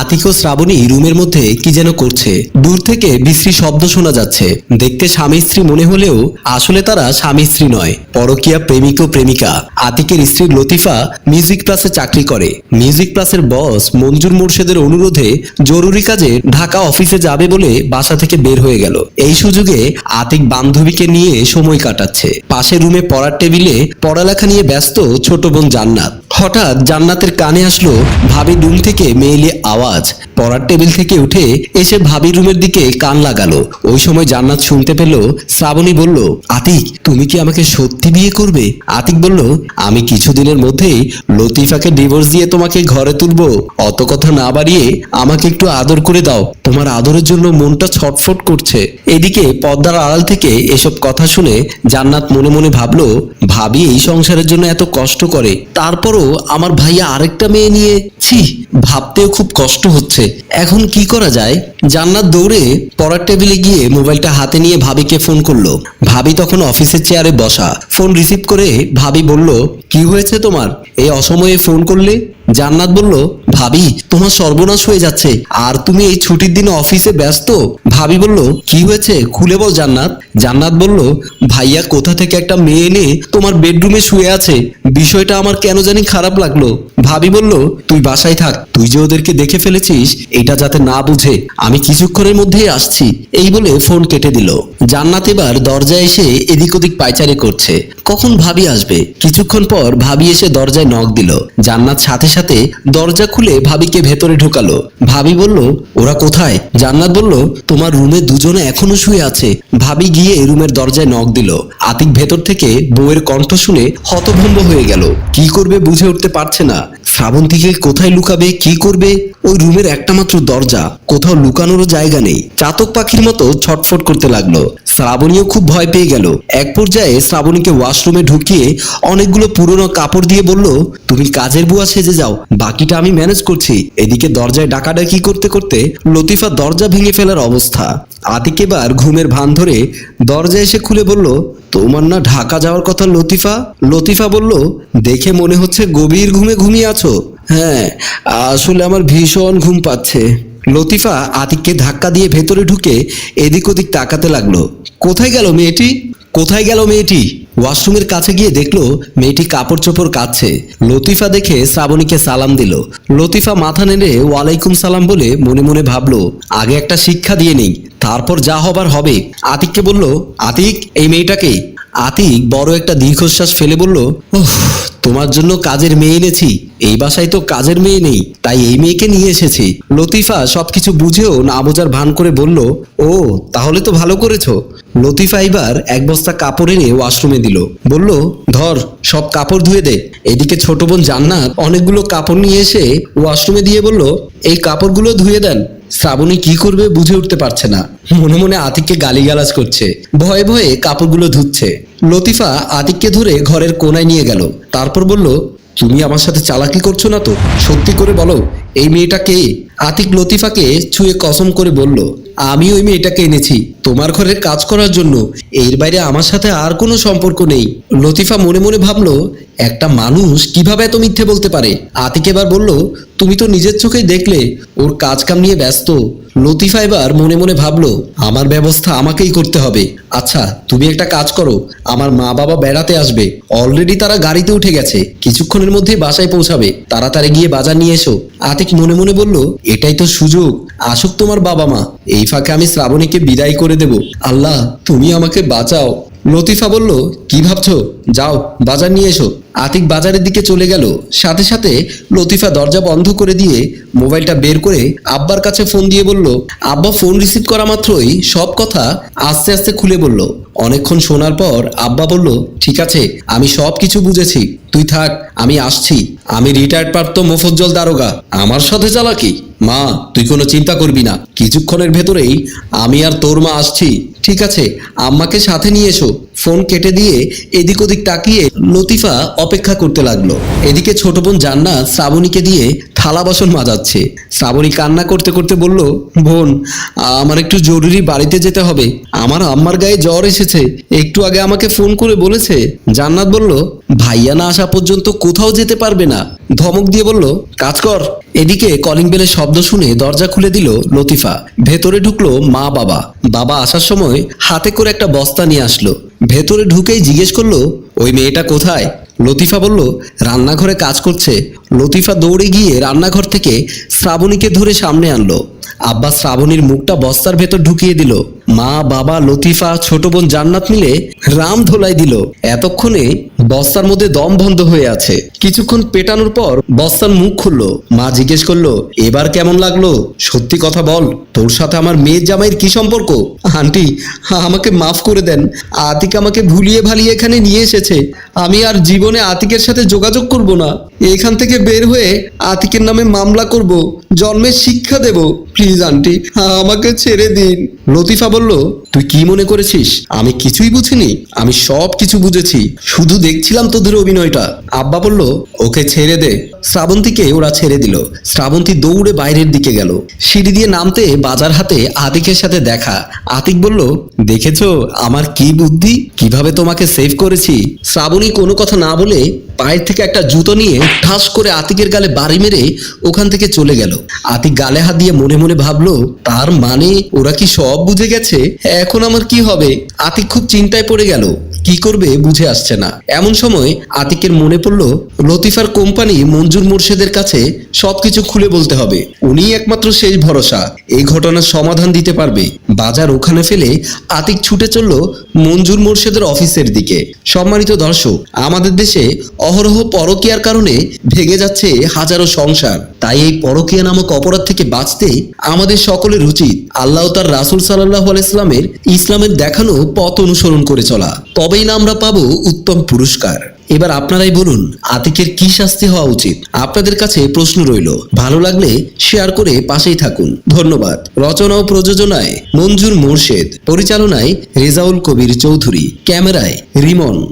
আতিক ও শ্রাবণী রুমের মধ্যে কি যেন করছে। দূর থেকে বিশ্রী শব্দ শোনা যাচ্ছে। দেখতে স্বামী স্ত্রী মনে হলেও আসলে তারা স্বামী স্ত্রী নয়, পরকীয়া প্রেমিক ও প্রেমিকা। আতিকের স্ত্রী লতিফা মিউজিক প্লাসে চাকরি করে। মিউজিক প্লাসের বস মঞ্জুর মোর্শেদের অনুরোধে জরুরি কাজে ঢাকা অফিসে যাবে বলে বাসা থেকে বের হয়ে গেল। এই সুযোগে আতিক বান্ধবীকে নিয়ে সময় কাটাচ্ছে। পাশে রুমে পড়ার টেবিলে পড়ালেখা নিয়ে ব্যস্ত ছোট বোন জান্নাত। হঠাৎ জান্নাতের কানে আসলো ভাবি রুম থেকে মেয়েলি আওয়াজ। পড়ার টেবিল থেকে উঠে এসে ভাবি রুমের দিকে কান লাগালো। ওই সময় জান্নাত শুনতে পেল, শ্রাবণী বলল, আতিক, তুমি কি আমাকে সত্যি বিয়ে করবে? আতিক বলল, আমি কিছুদিনের মধ্যেই লতিফাকে ডিভোর্স দিয়ে তোমাকে ঘরে তুলবো। অত কথা না বাড়িয়ে আমাকে একটু আদর করে দাও। তোমার আদরের জন্য মনটা ছটফট করছে। এদিকে পদ্মার আড়াল থেকে এসব কথা শুনে জান্নাত মনে মনে ভাবলো, ভাবি এই সংসারের জন্য এত কষ্ট করে। তারপরও আমার ভাইয়া আরেকটা মেয়ে নিয়ে, ছি, ভাবতেও খুব কষ্ট হচ্ছে। এখন কি করা যায়? জান্নাত দৌড়ে পড়ার টেবিলে গিয়ে মোবাইলটা হাতে নিয়ে ভাবিকে ফোন করল। ভাবি তখন অফিসের চেয়ারে বসা। ফোন রিসিভ করে ভাবি বলল, কি হয়েছে তোমার? এই অসময়ে ফোন করলে? জান্নাত বলল, ভাবি, তোমার সর্বনাশ হয়ে যাচ্ছে। আর তুমি এই ছুটির দিনে অফিসে ব্যস্ত? ভাবি বলল, কি হয়েছে? খুলে বল জান্নাত। জান্নাত বলল, ভাইয়া, কোথা থেকে একটা মেয়ে এনে তোমার বেডরুমে শুয়ে আছে? বিষয়টা আমার কেন জানি খারাপ লাগল। ভাবি বলল, তুই বাসায় থাক। তুই যে ওদেরকে দেখে ফেলেছিস, এটা যাতে না বুঝে। আমি কিছুক্ষণের মধ্যেই আসছি। এই বলে ফোন কেটে দিল। জান্নাত এবার দরজায় এসে এদিক ওদিক পায়চারি করছে। কখন ভাবি আসবে? কিছুক্ষণ পর ভাবি এসে দরজায় নখ দিল। জান্নাত সাথে সাথে দরজা খুলে ভাবিকে ভেতরে ঢুকালো। ভাবি বলল, ওরা কোথায়? জান্নাত বলল, তোমার রুমে দুজনে এখনও শুয়ে আছে। ভাবি গিয়ে রুমের দরজায় নখ দিল। আতিক ভেতর থেকে বউয়ের কণ্ঠ শুনে হতভম্ব হয়ে গেল। কি করবে বুঝে উঠতে পারছে না। শ্রাবন্তীকে কোথায় লুকাবে, কি করবে? ওই রুমের একটা মাত্র দরজা, কোথাও লুকানোরও জায়গা নেই। চাতক পাখির মতো ছটফট করতে লাগল। শ্রাবণীও খুব ভয় পেয়ে গেল। এক পর্যায়ে শ্রাবণীকে ওয়াশরুমে ঢুকিয়ে অনেকগুলো পুরনো কাপড় দিয়ে বলল, তুমি কাজের বুয়া সেজে যাও, বাকিটা আমি ম্যানেজ করছি। এদিকে দরজায় ডাকাডাকি করতে করতে লতিফা দরজা ভেঙে ফেলার অবস্থা। আতিক এবার ঘুমের ভান ধরে দরজা এসে খুলে বলল, তোমার না ঢাকা যাওয়ার কথা লতিফা? লতিফা বলল, দেখে মনে হচ্ছে গভীর ঘুমে ঘুমিয়ে আছো। হ্যাঁ আসলে আমার ভীষণ ঘুম পাচ্ছে। লতিফা আতিককে ধাক্কা দিয়ে ভেতরে ঢুকে এদিক ওদিক তাকাতে লাগল। কোথায় গেল মেয়েটি? কোথায় গেল মেয়েটি? ওয়াশরুমের কাছে গিয়ে দেখল মেয়েটি কাপড় চোপড় কাচ্ছে লতিফা দেখে শ্রাবণীকে সালাম দিল। লতিফা মাথা নেড়ে ওয়ালাইকুম সালাম বলে মনে মনে ভাবলো, আগে একটা শিক্ষা দিয়ে নেই, তারপর যা হবার হবে। আতিককে বলল, আতিক, এই মেয়েটাকে? আতিক বড় একটা দীর্ঘশ্বাস ফেলে বলল তোমার জন্য কাজের মেয়ে এনেছি। এই বাসায় তো কাজের মেয়ে নেই, তাই এই মেয়েকে নিয়ে এসেছি। লতিফা সবকিছু বুঝেও না বোঝার ভান করে বলল, ও, তাহলে তো ভালো করেছ। লতিফা এবার এক বস্তা কাপড় এনে ওয়াশরুমে দিল। বলল, ধর, সব কাপড় ধুয়ে দে। এদিকে ছোট বোন জান্নাত অনেকগুলো কাপড় নিয়ে এসে ওয়াশরুমে দিয়ে বলল, এই কাপড়গুলো ধুয়ে দেন। শ্রাবণী কি করবে বুঝে উঠতে পারছে না। মনে মনে আতিককে গালিগালাজ করছে। ভয়ে ভয়ে কাপড়গুলো ধুচ্ছে। লতিফা আতিককে ধরে ঘরের কোনায় নিয়ে গেল। তারপর বলল তুমি আমার সাথে চালাকি করছ না তো? সত্যি করে বলো এই মেয়েটা কে? আতিক লতিফাকে ছুঁয়ে কসম করে বলল আমি ওই মেয়েটাকে এনেছি। তোমার ঘরের কাজ করার জন্য। এর বাইরে আমার সাথে আর কোনো সম্পর্ক নেই। লতিফা মনে মনে ভাবলো, একটা মানুষ কীভাবে এত মিথ্যে বলতে পারে? আতিক এবার বলল, তুমি তো নিজের চোখেই দেখলে, ওর কাজ কাম নিয়ে ব্যস্ত। লতিফা এবার মনে মনে ভাবলো, আমার ব্যবস্থা আমাকেই করতে হবে। আচ্ছা তুমি একটা কাজ করো। আমার মা বাবা বেড়াতে আসবে। অলরেডি তারা গাড়িতে উঠে গেছে। কিছুক্ষণের মধ্যে বাসায় পৌঁছাবে। তাড়াতাড়ি গিয়ে বাজার নিয়ে এসো। আতিক মনে মনে বলল এটাই তো সুযোগ। আসুক তোমার বাবা মা। এই ফাঁকে আমি শ্রাবণীকে বিদায় করে দেব। আল্লাহ, তুমি আমাকে বাঁচাও। লতিফা বলল, কি ভাবছ? যাও, বাজার নিয়ে এসো। আতিক বাজারের দিকে চলে গেল। সাথে সাথে লতিফা দরজা বন্ধ করে দিয়ে মোবাইলটা বের করে আব্বার কাছে ফোন দিয়ে বলল, আব্বা ফোন রিসিভ করা মাত্রই সব কথা আস্তে আস্তে খুলে বলল। অনেকক্ষণ শোনার পর আব্বা বলল, ঠিক আছে, আমি সব কিছু বুঝেছি। তুই থাক, আমি আসছি। আমি রিটায়ার্ড প্রাপ্ত মোফজ্জল দারোগা। আমার সাথে চালাকি? মা, তুই কোনো চিন্তা করবি না। কিছুক্ষণের ভেতরেই আমি আর তোর মা আসছি। ঠিক আছে আম্মাকে সাথে নিয়ে এসো। ফোন কেটে দিয়ে এদিক ওদিক তাকিয়ে লতিফা অপেক্ষা করতে লাগল। এদিকে ছোট বোন জান্নাত শ্রাবণীকে দিয়ে থালা বাসন মাজাচ্ছে। শ্রাবণী কান্না করতে করতে বলল, বোন, আমার একটু জরুরি বাড়িতে যেতে হবে। আমার আম্মার গায়ে জ্বর এসেছে। একটু আগে আমাকে ফোন করে বলেছে। জান্নাত বলল, ভাইয়া না আসা পর্যন্ত কোথাও যেতে পারবে না। ধমক দিয়ে বলল, কাজ কর। এদিকে কলিং বেলের শব্দ শুনে দরজা খুলে দিল লতিফা। ভেতরে ঢুকলো মা বাবা। বাবা আসার সময় হাতে করে একটা বস্তা নিয়ে আসলো। ভেতরে ঢুকেই জিজ্ঞেস করল, ওই মেয়েটা কোথায়? লতিফা বলল, রান্নাঘরে কাজ করছে। লতিফা দৌড়ে গিয়ে রান্নাঘর থেকে শ্রাবণীকে ধরে সামনে আনলো। আব্বা শ্রাবণীর মুখটা বস্তার ভেতর ঢুকিয়ে দিল। মা, বাবা, লতিফা, ছোট বোন জান্নাত মিলে রাম ধোলাই দিল। এতক্ষণে বস্তার মধ্যে দম বন্ধ হয়ে আছে। কিছুক্ষণ পেটানোর পর বস্তার মুখ খুললো। মা জিজ্ঞেস করল, এবার কেমন লাগল? সত্যি কথা বল, তোর সাথে আমার মেয়ের জামাইয়ের কি সম্পর্ক? আন্টি, আমাকে মাফ করে দেন। আতিক আমাকে ভুলিয়ে ভালিয়ে এখানে নিয়ে এসেছে। আমি আর জীবনে আতিকের সাথে যোগাযোগ করব না। এখান থেকে বের হয়ে আতিকের নামে মামলা করব। জন্মের শিক্ষা দেব। প্লিজ, আন্টি, আমাকে ছেড়ে দিন। লতিফা বলল তুই কি মনে করেছিস? আমি কিছুই বুঝিনি, আমি সব কিছু বুঝেছি। শুধু দেখছিলাম তোদের অভিনয়টা। আব্বা বলল, ওকে ছেড়ে দে। শ্রাবন্তীকে ওরা ছেড়ে দিল। শ্রাবন্তী দৌড়ে বাইরের দিকে গেল। সিঁড়ি দিয়ে নামতে বাজার হাতে আতিকের সাথে দেখা। আতিক বলল, দেখেছ আমার কি বুদ্ধি? কীভাবে তোমাকে সেভ করেছি? শ্রাবণী কোনো কথা না বলে পায়ের থেকে একটা জুতো নিয়ে ঠাস করে আতিকের গালে বাড়ি মেরে ওখান থেকে চলে গেল। আতিক গালে হাত দিয়ে মনে মনে ভাবলো, তার মানে ওরা কি সব বুঝে গেছে? এখন আমার কি হবে? আতিক খুব চিন্তায় পড়ে গেল। কি করবে বুঝে আসছে না। এমন সময় আতিকের মনে পড়ল, লতিফার কোম্পানি মঞ্জুর মোর্শেদের কাছে সবকিছু খুলে বলতে হবে। উনি একমাত্র শেষ ভরসা, এই ঘটনার সমাধান দিতে পারবে। বাজার ওখানে ফেলে আতিক ছুটে চলল মঞ্জুর মোর্শেদের অফিসের দিকে। সম্মানিত দর্শক, আমাদের দেশে অহরহ পরকীয়ার কারণে ভেঙে যাচ্ছে হাজারো সংসার। তাই এই পরকীয়া নামক অপরাধ থেকে বাঁচতে আমাদের সকলের উচিত আল্লাহ তার রাসুল সাল্লাহ ইসলামের ইসলামের দেখানো পথ অনুসরণ করে চলা। তবেই না আমরা পাবো উত্তম পুরস্কার। এবার আপনারাই বলুন, আতিকের কি শাস্তি হওয়া উচিত? আপনাদের কাছে প্রশ্ন রইল। ভালো লাগলে শেয়ার করে পাশেই থাকুন। ধন্যবাদ। রচনা ও প্রযোজনায় মঞ্জুর মোর্শেদ। পরিচালনায় রেজাউল কবির চৌধুরী। ক্যামেরায় রিমন।